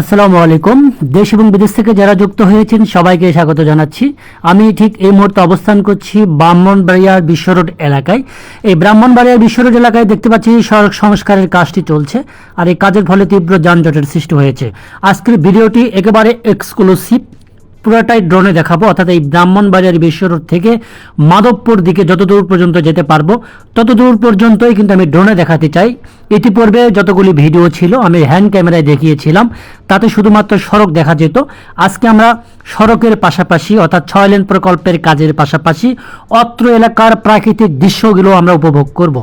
আসসালামু আলাইকুম। দেশ এবং বিদেশ থেকে যারা যুক্ত হয়েছেন, সবাইকে স্বাগত জানাচ্ছি। আমি ঠিক এই মুহূর্তে অবস্থান করছি ব্রাহ্মণবাড়িয়ার বিশ্বরোড এলাকায়। এই ব্রাহ্মণবাড়িয়ার বিশ্বরোড এলাকায় দেখতে পাচ্ছি সড়ক সংস্কারের কাজটি চলছে আর এই কাজের ফলে তীব্র যানজটের সৃষ্টি হয়েছে। আজকের ভিডিওটি একেবারে এক্সক্লুসিভ পুরোটাই ড্রোনে দেখাবো, অর্থাৎ এই ব্রাহ্মণবাজার বিশ্ব থেকে মাধবপুর দিকে যত দূর পর্যন্ত যেতে পারব, তত দূর পর্যন্তই কিন্তু আমি ড্রোনে দেখাতে চাই। ইতিপূর্বে যতগুলি ভিডিও ছিল, আমি হ্যান্ড ক্যামেরায় দেখিয়েছিলাম, তাতে শুধুমাত্র সড়ক দেখা যেত। আজকে আমরা সড়কের পাশাপাশি, অর্থাৎ ছয় লেন প্রকল্পের কাজের পাশাপাশি, অত্র এলাকার প্রাকৃতিক দৃশ্যগুলো আমরা উপভোগ করব।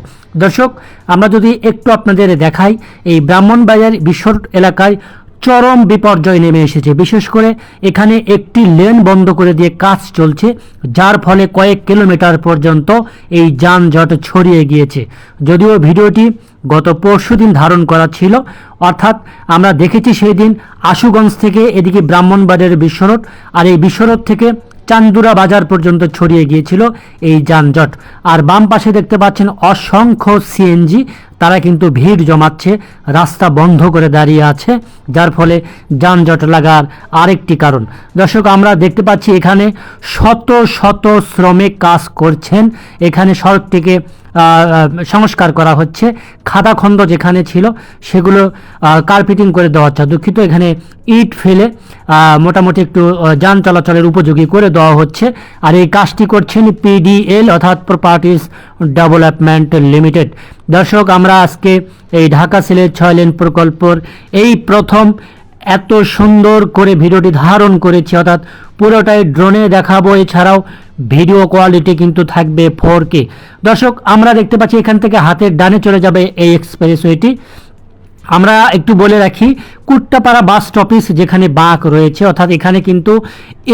দর্শক, আমরা যদি একটু আপনাদের দেখাই, এই ব্রাহ্মণবাজার বিশ্ব এলাকায় চরম বিপর্যয় নেমে এসেছে। বিশেষ করে এখানে একটি লেন বন্ধ করে দিয়ে কাজ চলছে, যার ফলে কয়েক কিলোমিটার পর্যন্ত এই যানজট ছড়িয়ে গিয়েছে। যদিও ভিডিওটি গত পরশুদিন ধারণ করা ছিল, অর্থাৎ আমরা দেখেছি সেই দিন আশুগঞ্জ থেকে এদিকে ব্রাহ্মণবাড়িয়ার বিশ্বরোড আর এই বিশ্বরোড থেকে চান্দুরা বাজার পর্যন্ত ছড়িয়ে গিয়েছিল এই যানজট। আর বাম পাশে দেখতে পাচ্ছেন অসংখ্য সিএনজি তারা কিন্তু ভিড় জমাচ্ছে, রাস্তা বন্ধ করে দাঁড়িয়ে আছে, যার ফলে যানজট লাগার আরেকটি কারণ। দর্শক, আমরা দেখতে পাচ্ছি এখানে শত শত শ্রমিক কাজ করছেন। এখানে সড়কটিকে সংস্কার করা হচ্ছে। খাদা খাদাখন্দ যেখানে ছিল, সেগুলো কার্পেটিং করে দেওয়া হচ্ছে। দুঃখিত, এখানে ইট ফেলে মোটামুটি একটু যান চলাচলের উপযোগী করে দেওয়া হচ্ছে। আর এই কাজটি করছেন পিডিএল অর্থাৎ প্রপার্টিস ডেভেলপমেন্ট লিমিটেড দর্শক আমরা আজকে এই ঢাকা সিলেট ছয় লেন প্রকল্পর এই প্রথম এত সুন্দর করে ভিডিওটি ধারণ করেছি, অর্থাৎ পুরোটাই ড্রোনে দেখাবো। এছাড়াও ভিডিও কোয়ালিটি কিন্তু থাকবে ফোর কে দর্শক, আমরা দেখতে পাচ্ছি এখান থেকে হাতের ডানে চলে যাবে এই এক্সপ্রেসওয়েটি আমরা একটু বলে রাখি, কুট্টাপাড়া বাস স্টপিস যেখানে বাঁক রয়েছে, অর্থাৎ এখানে কিন্তু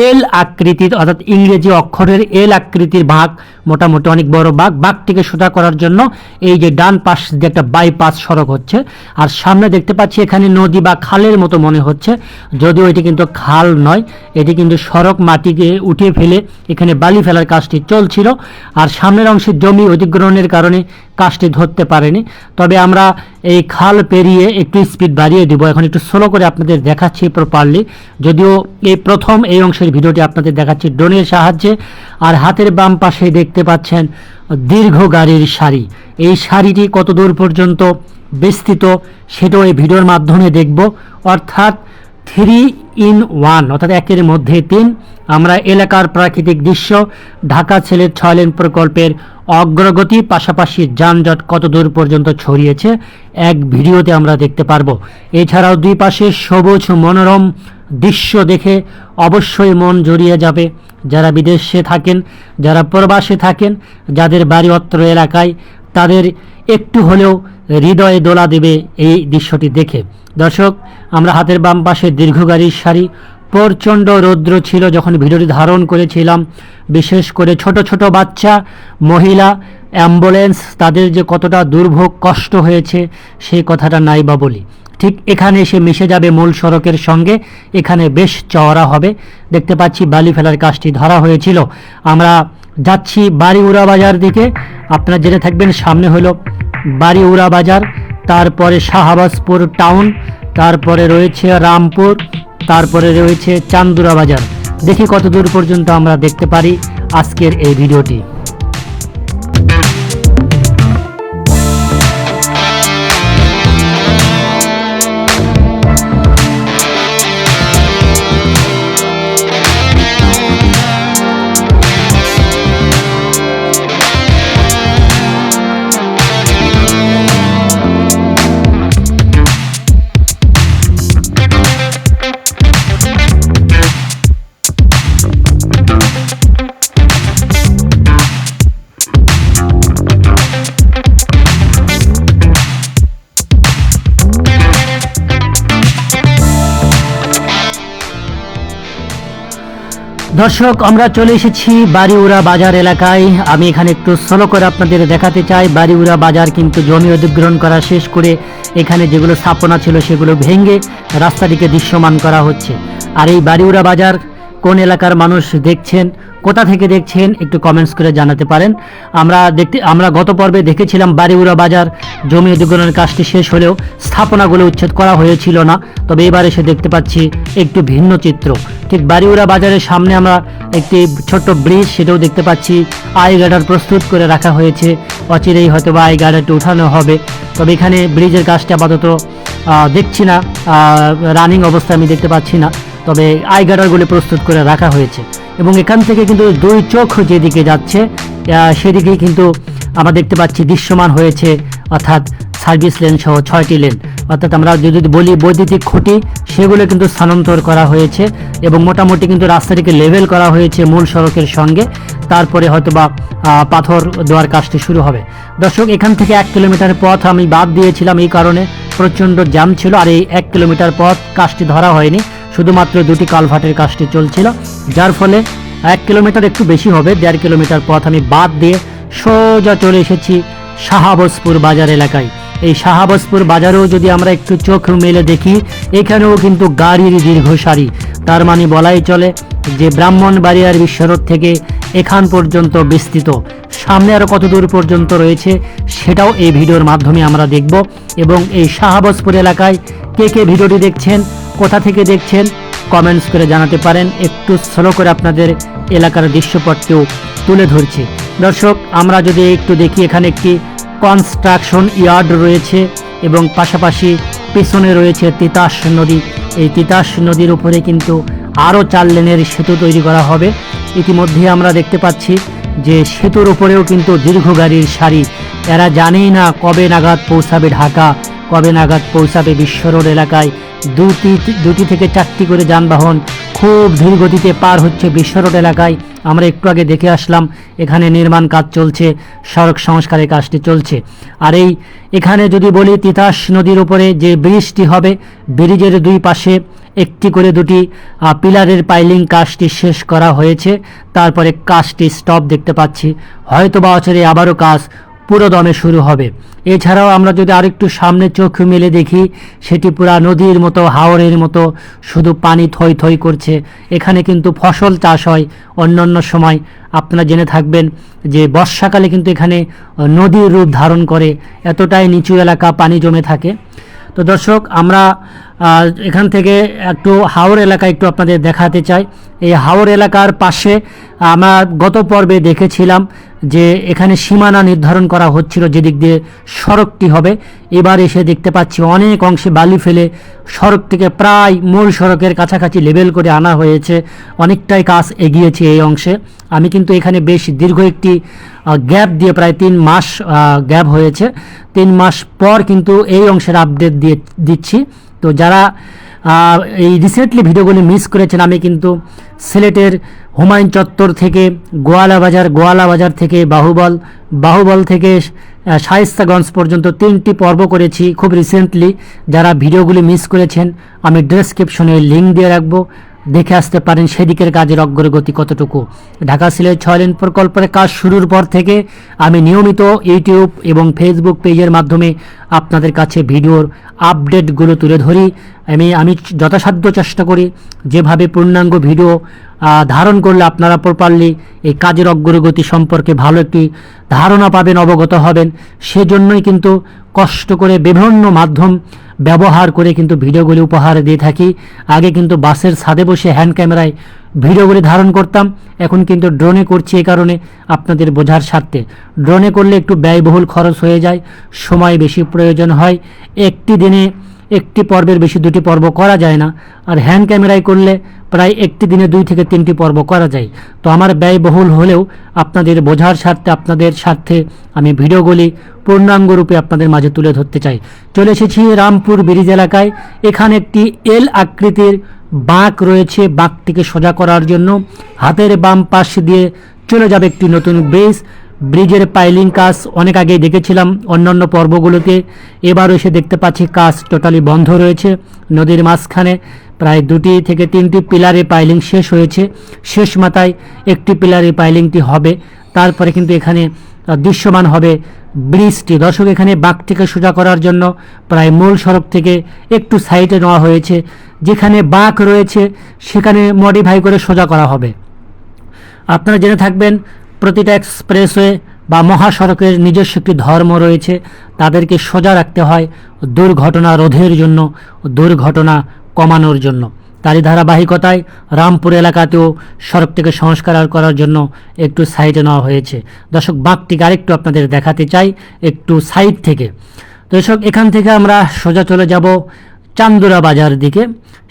এল আকৃতির অর্থাৎ ইংরেজি অক্ষরের এল আকৃতির বাঁক মোটামুটি অনেক বড় বাঁক বাঁকটিকে সোজা করার জন্য এই যে ডান পাশ দিয়ে একটা বাইপাস সড়ক হচ্ছে। আর সামনে দেখতে পাচ্ছি এখানে নদী বা খালের মতো মনে হচ্ছে, যদিও এটি কিন্তু খাল নয়। এটি কিন্তু সড়ক মাটিকে উঠিয়ে ফেলে এখানে বালি ফেলার কাজটি চলছিল। আর সামনের অংশের জমি অধিগ্রহণের কারণে কাজটি ধরতে পারেনি। তবে আমরা এই খাল পেরিয়ে একটু স্পিড বাড়িয়ে দিব। এখন একটু স্লো করে আপনাদের দেখাচ্ছি প্রপারলি যদিও এই প্রথম এই অংশের ভিডিওটি আপনাদের দেখাচ্ছি ড্রোনের সাহায্যে। আর হাতের বাম পাশে দেখতে পাচ্ছেন দীর্ঘ গাড়ির সারি। এই সারিটি কত দূর পর্যন্ত বিস্তৃত সেটাও এই ভিডিওর মাধ্যমে দেখব। অর্থাৎ থ্রি ইন ওয়ান অর্থাৎ একের মধ্যে তিন। আমরা এলাকার প্রাকৃতিক দৃশ্য, ঢাকা ছেলের ছয় লেন প্রকল্পের অগ্রগতি, পাশাপাশি যানজট কত দূর পর্যন্ত ছড়িয়েছে, এক ভিডিওতে আমরা দেখতে পারব। এছাড়াও দুই পাশে সবুজ মনোরম দৃশ্য দেখে অবশ্যই মন জড়িয়ে যাবে। যারা বিদেশে থাকেন, যারা প্রবাসে থাকেন, যাদের বাড়ি অত্র এলাকায়, তাদের একটু হলেও হৃদয়ে দোলা দেবে এই দৃশ্যটি দেখে। দর্শক, আমরা হাতের বাম পাশে দীর্ঘ গাড়ির সারি প্রচণ্ড রৌদ্র ছিল যখন ভিডিওটি ধারণ করেছিলাম। বিশেষ করে ছোট ছোট বাচ্চা, মহিলা, অ্যাম্বুলেন্স, তাদের যে কতটা দুর্ভোগ, কষ্ট হয়েছে সেই কথাটা নাই বা বলি। ঠিক এখানে এসে মিশে যাবে মূল সড়কের সঙ্গে। এখানে বেশ চওড়া হবে। দেখতে পাচ্ছি বালি ফেলার কাজটি ধরা হয়েছিল। আমরা যাচ্ছি বাড়িউড়া বাজার দিকে। আপনারা জেনে থাকবেন, সামনে হলো বাড়িউড়া বাজার, তারপরে শাহবাজপুর টাউন, তারপরে রয়েছে রামপুর তারপরে রয়েছে চান্দুরা বাজার। দেখি কত দূর পর্যন্ত আমরা দেখতে পারি আজকের এই ভিডিওটি। দর্শক, আমরা চলে এসেছি বাড়িউড়া বাজার এলাকায়। আমি এখানে একটু স্লো করে আপনাদের দেখাতে চাই। বাড়িউড়া বাজার কিন্তু জমি অধিগ্রহণ করা শেষ করে এখানে যেগুলো স্থাপনা ছিল সেগুলো ভেঙে রাস্তাটিকে দৃশ্যমান করা হচ্ছে। আর এই বাড়িউড়া বাজার কোন এলাকার মানুষ দেখছেন, কোথা থেকে দেখছেন, একটু কমেন্টস করে জানাতে পারেন। আমরা দেখতে, আমরা গত পর্বে দেখেছিলাম বাড়িউড়া বাজার জমি অধিগ্রহণের কাজটি শেষ হলেও স্থাপনাগুলো উচ্ছেদ করা হয়েছিল না। তবে এবার এসে দেখতে পাচ্ছি একটু ভিন্ন চিত্র। ঠিক বাড়িউড়া বাজারের সামনে আমরা একটি ছোট্ট ব্রিজ সেটাও দেখতে পাচ্ছি। আই গার্ডার প্রস্তুত করে রাখা হয়েছে। অচিরেই হয়তো বা আই গার্ডারটি উঠানো হবে। তবে এখানে ব্রিজের কাজটি আপাতত দেখছি না। রানিং অবস্থা আমি দেখতে পাচ্ছি না। তবে আই গার্ডারগুলি প্রস্তুত করে রাখা হয়েছে। এবং এখান থেকে কিন্তু দুই চোখ যেদিকে যাচ্ছে সেদিকেই কিন্তু আমরা দেখতে পাচ্ছি দৃশ্যমান হয়েছে, অর্থাৎ সার্ভিস লেন সহ ছয়টি লেন। অর্থাৎ আমরা যদি বলি বৈদ্যুতিক খুঁটি, সেগুলো কিন্তু স্থানান্তর করা হয়েছে এবং মোটামুটি কিন্তু রাস্তাটিকে লেভেল করা হয়েছে মূল সড়কের সঙ্গে। তারপরে হয়তো বা পাথর দেওয়ার কাজটি শুরু হবে। দর্শক, এখান থেকে এক কিলোমিটার পথ আমি বাদ দিয়েছিলাম এই কারণে। প্রচণ্ড জ্যাম ছিল আর এই এক কিলোমিটার পথ কাজটি ধরা হয়নি। শুধুমাত্র দুটি কালভার্টের কাজটি চলছিল, যার ফলে এক কিলোমিটার একটু বেশি হবে। দেড় কিলোমিটার পথ আমি বাদ দিয়ে সোজা চলে এসেছি শাহাবজপুর বাজার এলাকায়। এই শাহাবজপুর বাজারেও যদি আমরা একটু চোখ মেলে দেখি, এখানেও কিন্তু গাড়ির দীর্ঘ সারি তার মানে বলাই চলে যে ব্রাহ্মণবাড়িয়ার বিশ্বরোড থেকে এখান পর্যন্ত বিস্তৃত। সামনে আরও কত দূর পর্যন্ত রয়েছে, সেটাও এই ভিডিওর মাধ্যমে আমরা দেখব। এবং এই শাহাবজপুর এলাকায় কে কে ভিডিওটি দেখছেন, কোথা থেকে দেখছেন, কমেন্টস করে জানাতে পারেন। একটু স্লো করে আপনাদের এলাকার দৃশ্যপটকেও তুলে ধরছি। দর্শক, আমরা যদি একটু দেখি এখানে একটি কনস্ট্রাকশন ইয়ার্ড রয়েছে এবং পাশাপাশি পেছনে রয়েছে তিতাস নদী। এই তিতাস নদীর উপরে কিন্তু আরও চার লেনের সেতু তৈরি করা হবে। ইতিমধ্যে আমরা দেখতে পাচ্ছি যে সেতুর উপরেও কিন্তু দীর্ঘ গাড়ির সারি। এরা জানেই না কবে নাগাদ পৌঁছাবে ঢাকা। কবে নাগাদ পৌঁছাবে বিশ্ব রোড এলাকায়? দুটি দুটি থেকে চারটি করে যানবাহন খুব ধীর গতিতে পার হচ্ছে বিশ্ব রোড এলাকায়। আমরা একটু আগে দেখে আসলাম, এখানে নির্মাণ কাজ চলছে, সড়ক সংস্কারের কাজটি চলছে। আর এই, এখানে যদি বলি তিতাস নদীর উপরে যে ব্রিজটি হবে, ব্রিজের দুই পাশে একটি করে দুটি পিলারের পাইলিং কাজটি শেষ করা হয়েছে। তারপরে কাজটি স্টপ দেখতে পাচ্ছি। হয়তো বা বছরে আবারও কাজ পুরো দমে শুরু হবে। এছাড়াও আমরা যদি আরেকটু সামনে চোখ মেলে দেখি, সেটি পুরা নদীর মতো, হাওরের মতো, শুধু পানি থই থই করছে। এখানে কিন্তু ফসল চাষ হয় অন্যান্য সময়। আপনারা জেনে থাকবেন যে বর্ষাকালে কিন্তু এখানে নদীর রূপ ধারণ করে। এতটাই নিচু এলাকা পানি জমে থাকে। তো দর্শক, আমরা এখান থেকে একটু হাওর এলাকা একটু আপনাদের দেখাতে চাই। এই হাওর এলাকার পাশে আমরা গত পর্বে দেখেছিলাম যে এখানে সীমানা নির্ধারণ করা হচ্ছিল যেদিক দিয়ে সড়কটি হবে। এবার এসে দেখতে পাচ্ছি অনেক অংশে বালি ফেলে সড়কটিকে প্রায় মূল সড়কের কাছাকাছি লেবেল করে আনা হয়েছে। অনেকটাই কাজ এগিয়েছে এই অংশে। আমি কিন্তু এখানে বেশ দীর্ঘ একটি গ্যাপ দিয়ে প্রায় তিন মাস গ্যাপ হয়েছে। তিন মাস পর কিন্তু এই অংশের আপডেট দিয়ে দিচ্ছি। তো যারা এই রিসেন্টলি ভিডিওগুলি মিস করেছেন, আমি কিন্তু সিলেটের হুমায়ুন চত্বর থেকে, গোয়ালা বাজার গোয়ালা বাজার থেকে বাহুবল বাহুবল থেকে শায়স্তাগঞ্জ পর্যন্ত তিনটি পর্ব করেছি খুব রিসেন্টলি যারা ভিডিওগুলি মিস করেছেন, আমি ডেসক্রিপশনে লিঙ্ক দিয়ে রাখব। দেখে আসতে পারেন সেদিকের কাজের অগ্রগতি কতটুকু। ঢাকা সিলেট ছয় লেন প্রকল্পের কাজ শুরুর পর থেকে আমি নিয়মিত ইউটিউব এবং ফেসবুক পেজের মাধ্যমে আপনাদের কাছে ভিডিওর আপডেটগুলো তুলে ধরি। আমি আমি যথাসাধ্য চেষ্টা করি যেভাবে পূর্ণাঙ্গ ভিডিও ধারণ করলে আপনারা প্রপারলি এই কাজের অগ্রগতি সম্পর্কে ভালো একটি ধারণা পাবেন, অবগত হবেন। সেজন্যই কিন্তু কষ্ট করে বিভিন্ন মাধ্যম ব্যবহার করে কিন্তু ভিডিওগুলি উপহার দিয়ে থাকি। আগে কিন্তু বাসের ছাদে বসে হ্যান্ড ক্যামেরায় ভিডিওগুলি ধারণ করতাম। এখন কিন্তু ড্রোনে করছি এ কারণে আপনাদের বোঝার স্বার্থে। ড্রোনে করলে একটু ব্যয়বহুল খরচ হয়ে যায়, সময় বেশি প্রয়োজন হয়। একটি দিনে একটি পর্বের বেশি দুটি পর্ব করা যায় না। আর হ্যান্ড ক্যামেরায় করলে প্রায় একটি দিনে দুই থেকে তিনটি পর্ব করা যায়। তো আমার ব্যয়বহুল হলেও আপনাদের বোঝার স্বার্থে, আপনাদের স্বার্থে আমি ভিডিওগুলি পূর্ণাঙ্গ রূপে আপনাদের মাঝে তুলে ধরতে চাই। চলে এসেছি রামপুর ব্রিজ এলাকায়। এখানে একটি এল আকৃতির বাঁক রয়েছে। বাঁকটিকে সোজা করার জন্য হাতের বাম পাশ দিয়ে চলে যাবে একটি নতুন ব্রিজ। ব্রিজের পাইলিং কাজ অনেক আগেই দেখেছিলাম। অন্যান্য পর্বগুলোতে এবার এসে দেখতে পাচ্ছি কাজ টোটালি বন্ধ রয়েছে। নদীর মাঝখানে প্রায় দুটি থেকে তিনটি পিলারে পাইলিং শেষ হয়েছে। শেষ মাথায় একটি পিলারে পাইলিংটি হবে। তারপরে কিন্তু এখানে দৃশ্যমান হবে ব্রিজটি। দর্শক, এখানে বাঁকটিকে সোজা করার জন্য প্রায় মূল সড়ক থেকে একটু সাইডে নেওয়া হয়েছে। যেখানে বাঁক রয়েছে, সেখানে মডিফাই করে সোজা করা হবে। আপনারা জেনে থাকবেন প্রতিটা এক্সপ্রেসওয়ে বা মহাসড়কের নিজস্ব একটি ধর্ম রয়েছে, তাদেরকে সোজা রাখতে হয় দুর্ঘটনা রোধের জন্য দুর্ঘটনা কমানোর জন্য। তারই ধারাবাহিকতায় রামপুর এলাকাতেও সড়কটিকে সংস্কার করার জন্য একটু সাইডে নেওয়া হয়েছে। দর্শক বাঁকটিকে আরেকটু আপনাদের দেখাতে চাই, একটু সাইড থেকে। দর্শক, এখান থেকে আমরা সোজা চলে যাব চান্দুরা বাজার দিকে।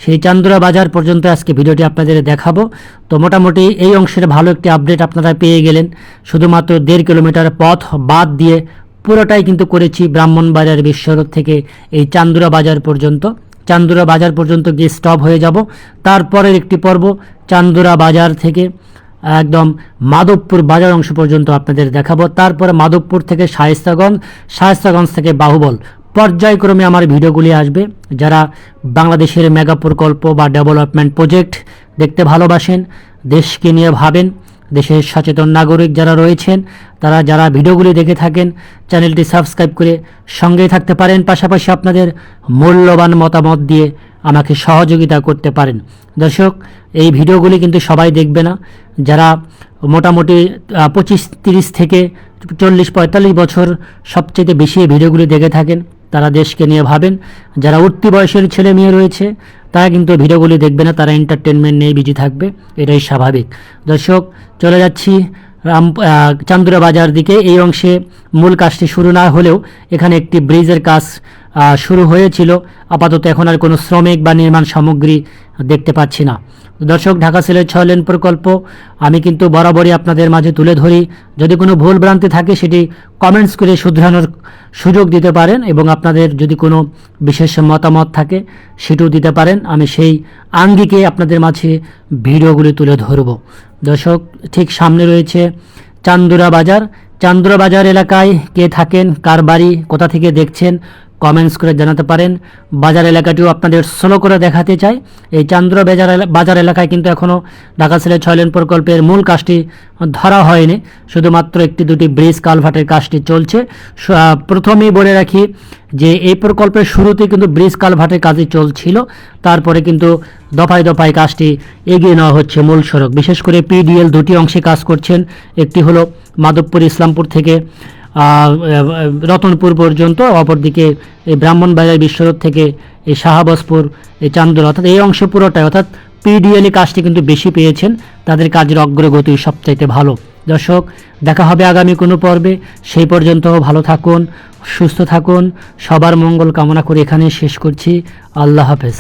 সেই চান্দুরা বাজার পর্যন্ত আজকে ভিডিওটি আপনাদের দেখাবো। তো মোটামুটি এই অংশের ভালো একটি আপডেট আপনারা পেয়ে গেলেন। শুধুমাত্র দেড় কিলোমিটার পথ বাদ দিয়ে পুরোটাই কিন্তু করেছি ব্রাহ্মণবাজার বিশ্বরোড থেকে এই চান্দুরা বাজার পর্যন্ত। চান্দুরা বাজার পর্যন্ত গিয়ে স্টপ হয়ে যাব। তারপরের একটি পর্ব চান্দুরা বাজার থেকে, একদম মাধবপুর বাজার অংশ পর্যন্ত আপনাদের দেখাবো। তারপরে মাধবপুর থেকে শায়েস্তাগঞ্জ শায়েস্তাগঞ্জ থেকে বাহুবল। পর্যায়ক্রমে আমার ভিডিওগুলি আসবে। যারা বাংলাদেশের মেগা প্রকল্প বা ডেভেলপমেন্ট প্রজেক্ট দেখতে ভালোবাসেন, দেশকে নিয়ে ভাবেন, দেশের সচেতন নাগরিক যারা রয়েছেন, তারা যারা ভিডিওগুলি দেখে থাকেন, চ্যানেলটি সাবস্ক্রাইব করে সঙ্গেই থাকতে পারেন। পাশাপাশি আপনাদের মূল্যবান মতামত দিয়ে আমাকে সহযোগিতা করতে পারেন। দর্শক, এই ভিডিওগুলি কিন্তু সবাই দেখবে না। যারা মোটামুটি পঁচিশ, তিরিশ থেকে চল্লিশ, পঁয়তাল্লিশ বছর সবচেয়ে বেশি ভিডিওগুলি দেখে থাকেন তারা দেশকে নিয়ে ভাবেন। যারা উঠতি বয়সের ছেলে মেয়ে রয়েছে, তারা কিন্তু ভিডিওগুলি দেখবে না, তারা এন্টারটেনমেন্ট নিয়ে বিজি থাকবে, এটাই স্বাভাবিক। দর্শক, চলে যাচ্ছি রাম চান্দুরা বাজার দিকে। এই অংশে মূল কাজটি শুরু না হলেও এখানে একটি ব্রিজের কাজ শুরু হয়েছিল। আপাতত এখন আর কোনো শ্রমিক বা নির্মাণ সামগ্রী দেখতে পাচ্ছি না। দর্শক, ঢাকা সিলেট ছয় লেন প্রকল্প আমি কিন্তু বরাবরই আপনাদের মাঝে তুলে ধরি। যদি কোনো ভুল ভ্রান্তি থাকে, সেটি কমেন্টস করে শুধরানোর সুযোগ দিতে পারেন এবং আপনাদের যদি কোনো বিশেষ মতামত থাকে, সেটিও দিতে পারেন। আমি সেই আঙ্গিকে আপনাদের মাঝে ভিডিওগুলি তুলে ধরব। দর্শক, ঠিক সামনে রয়েছে চান্দুরা বাজার। চান্দুরা বাজার এলাকায় কে থাকেন, কার বাড়ি, কোথা থেকে দেখছেন কমেন্টস করে জানাতে পারেন। বাজার এলাকাটিও আপনাদের স্লো করে দেখাতে চাই। এই চান্দুরা বাজার বাজার এলাকায় কিন্তু এখনও ঢাকা সিলেট ছয় লেন প্রকল্পের মূল কাজটি ধরা হয়নি। শুধুমাত্র একটি দুটি ব্রিজ কালভার্টের কাজটি চলছে। প্রথমেই বলে রাখি যে এই প্রকল্পের শুরুতে কিন্তু ব্রিজ কালভার্টের কাজই চলছিল। তারপরে কিন্তু দফায় দফায় কাজটি এগিয়ে নেওয়া হচ্ছে মূল সড়ক। বিশেষ করে পিডিএল দুটি অংশে কাজ করছেন। একটি হলো মাধবপুর ইসলামপুর থেকে রতনপুর পর্যন্ত, অপরদিকে এই ব্রাহ্মণবাজার বিশ্বরোড থেকে এই শাহাবাজপুর, এই চান্দুর অর্থাৎ এই অংশ পুরোটাই, অর্থাৎ পিডিএল কাজটি কিন্তু বেশি পেয়েছেন। তাদের কাজের অগ্রগতি সবচাইতে ভালো। দর্শক, দেখা হবে আগামী কোনো পর্বে। সেই পর্যন্ত ভালো থাকুন, সুস্থ থাকুন। সবার মঙ্গল কামনা করে এখানে শেষ করছি। আল্লাহ হাফেজ।